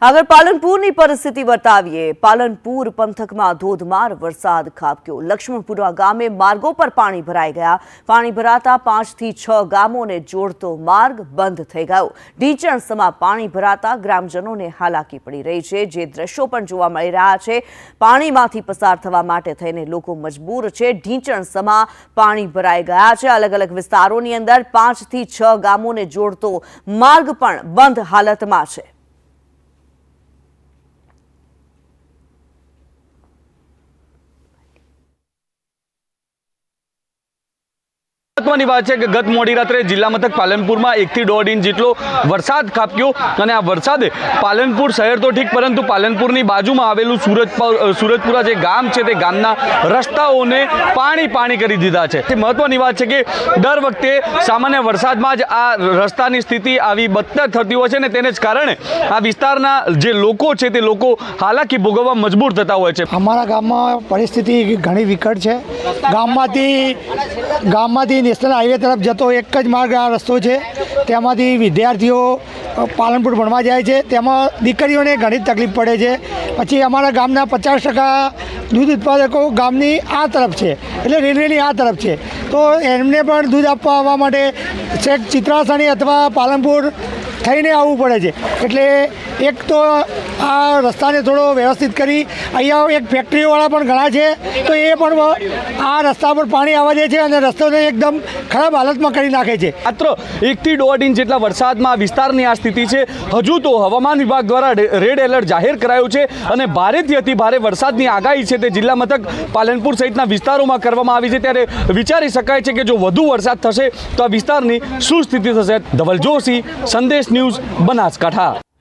આગળ પાલનપુરની પરિસ્થિતિ બતાવીએ પાલનપુર પંથકમાં ધોધમાર વરસાદ ખાબક્યો. લક્ષ્મણપુરા ગામે માર્ગો પર પાણી ભરાઈ ગયા. પાણી ભરાતા પાંચથી છ ગામોને જોડતો માર્ગ બંધ થઈ ગયો. ઢીંચણ સમા પાણી ભરાતા ગ્રામજનોને હાલાકી પડી રહી છે. જે દ્રશ્યો પણ જોવા મળી રહ્યા છે, પાણીમાંથી પસાર થવા માટે થઈને લોકો મજબૂર છે. ઢીંચણસમાં પાણી ભરાઈ ગયા છે. અલગ અલગ વિસ્તારોની અંદર પાંચથી છ ગામોને જોડતો માર્ગ પણ બંધ હાલતમાં છે. મહત્વની વાત છે કે ગત મોડી રાત્રે જિલ્લા મથક પાલનપુરમાં એકથી દોઢ ઇંચ જેટલો વરસાદ ખાબક્યો અને આ વરસાદે પાલનપુર શહેર તો ઠીક, પરંતુ પાલનપુરની બાજુમાં આવેલું સુરત સુરતપુરા જે ગામ છે તે ગામના રસ્તાઓને પાણી પાણી કરી દીધા છે. તે મહત્વની વાત છે કે દર વખતે સામાન્ય વરસાદમાં જ આ રસ્તાની સ્થિતિ આવી બદતર થતી હોય છે ને તેને જ કારણે આ વિસ્તારના જે લોકો છે તે લોકો હાલાકી ભોગવવા મજબૂર થતા હોય છે. અમારા ગામમાં પરિસ્થિતિ ઘણી વિકટ છે. ગામમાંથી ગામમાંથી નેશનલ હાઈવે તરફ જતો એક જ માર્ગ આ રસ્તો છે. તેમાંથી વિદ્યાર્થીઓ પાલનપુર ભણવા જાય છે. તેમાં દીકરીઓને ઘણી તકલીફ પડે છે. પછી અમારા ગામના પચાસ ટકા દૂધ ઉત્પાદકો ગામની આ તરફ છે. એટલે રેલવેની આ તરફ છે. તો એમને પણ દૂધ આપવા આવવા માટે છેક ચિત્રાસણી અથવા પાલનપુર થઈને આવવું પડે છે. એટલે એક તો આ રસ્તાને થોડો વ્યવસ્થિત કરી. અહીંયા એક ફેક્ટરીવાળા પણ ઘણા છે, તો એ પણ આ રસ્તા પર પાણી આવવા દે છે અને રસ્તાને એકદમ ખરાબ હાલતમાં કરી નાખે છે. માત્ર એકથી દોઢ ઇંચ જેટલા વરસાદમાં વિસ્તારની આ સ્થિતિ છે. હજુ તો હવામાન વિભાગ દ્વારા રેડ એલર્ટ જાહેર કરાયું છે અને ભારેથી અતિ ભારે વરસાદની આગાહી છે તે જિલ્લા મથક પાલનપુર સહિતના વિસ્તારોમાં કરવામાં આવી છે. ત્યારે વિચારી શકાય છે કે જો વધુ વરસાદ થશે તો આ વિસ્તારની શું સ્થિતિ થશે. ધવલ જોશી સંદેશ ન્યૂઝ, બનાસકાંઠા.